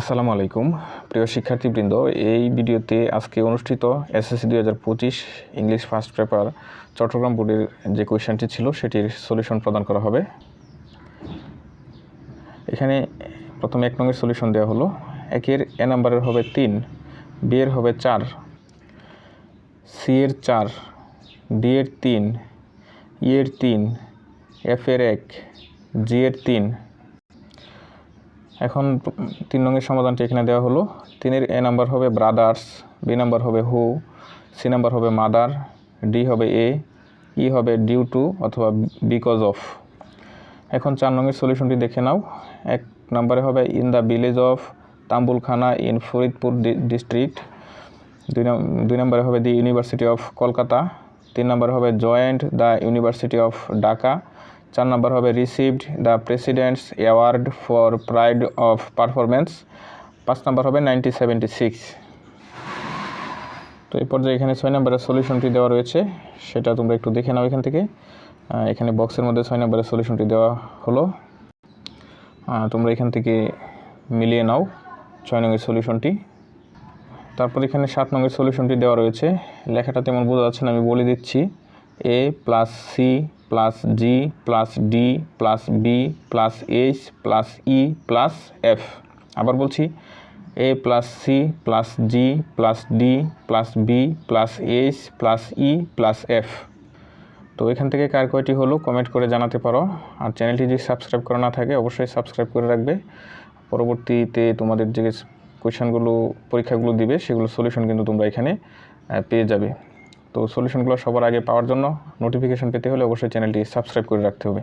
আসসালামু আলাইকুম। প্রিয় শিক্ষার্থীবৃন্দ, এই ভিডিওতে আজকে অনুষ্ঠিত এসএসসি দুই হাজার পঁচিশ ইংলিশ ফার্স্ট পেপার চট্টগ্রাম বোর্ডের যে কোয়েশ্চেনটি ছিল, সেটির সলিউশন প্রদান করা হবে। এখানে প্রথমে এক নংয়ের সলিউশন দেওয়া হলো। একের এ নাম্বারের হবে তিন বি এর হবে চার, সি এর চার, ডি এর তিন, ই এর তিন, এফ এর এক, জি এর তিন। এখন তিন নংয়ের সমাধানটি এখানে দেওয়া হলো। তিনের এ নাম্বার হবে ব্রাদার্স, বি নাম্বার হবে হু, সি নাম্বার হবে মাদার, ডি হবে এ, ই হবে ডিউ টু অথবা বিকজ অফ। এখন চার নংয়ের সলিউশনটি দেখে নাও। এক নম্বরে হবে in the village of Tambulkhana in Faridpur district. দুই দুই নম্বরে হবে দি ইউনিভার্সিটি অফ কলকাতা। তিন নম্বরে হবে joined the university of Dhaka. চার নম্বর হবে received the president's award for pride of performance পাঁচ নম্বর হবে নাইনটি সিক্স তো এই পর্যায়ে এখানে ছয় নম্বরের সলিউশনটি দেওয়া রয়েছে, সেটা তোমরা একটু দেখে নাও এখান থেকে। এখানে বক্সের মধ্যে ছয় নম্বরের সলিউশনটি দেওয়া হলো। তোমরা এখান থেকে মিলিয়ে নাও ছয় নংয়ের সলিউশনটি তারপর এখানে সাত নংয়ের সলিউশনটি দেওয়া রয়েছে। লেখাটা তেমন বোঝা যাচ্ছে না, আমি বলে দিচ্ছি। A plus C plus G plus D plus B plus H plus E plus F আবার বলছি A plus C plus G plus D plus B plus H plus E plus F তো এখান থেকে কার কয়টি হলো কমেন্ট করে জানাতে পারো। আর চ্যানেলটি যদি সাবস্ক্রাইব করা না থাকে, অবশ্যই সাবস্ক্রাইব করে রাখবে। পরবর্তীতে তোমাদের যে কোয়েশনগুলো পরীক্ষাগুলো দিবে সেগুলো সলিউশন কিন্তু তোমরা এখানে পেয়ে যাবে। তো সলিউশনগুলো সবার আগে পাওয়ার জন্য নোটিফিকেশন পেতে হলে অবশ্যই চ্যানেলটি সাবস্ক্রাইব করে রাখতে হবে।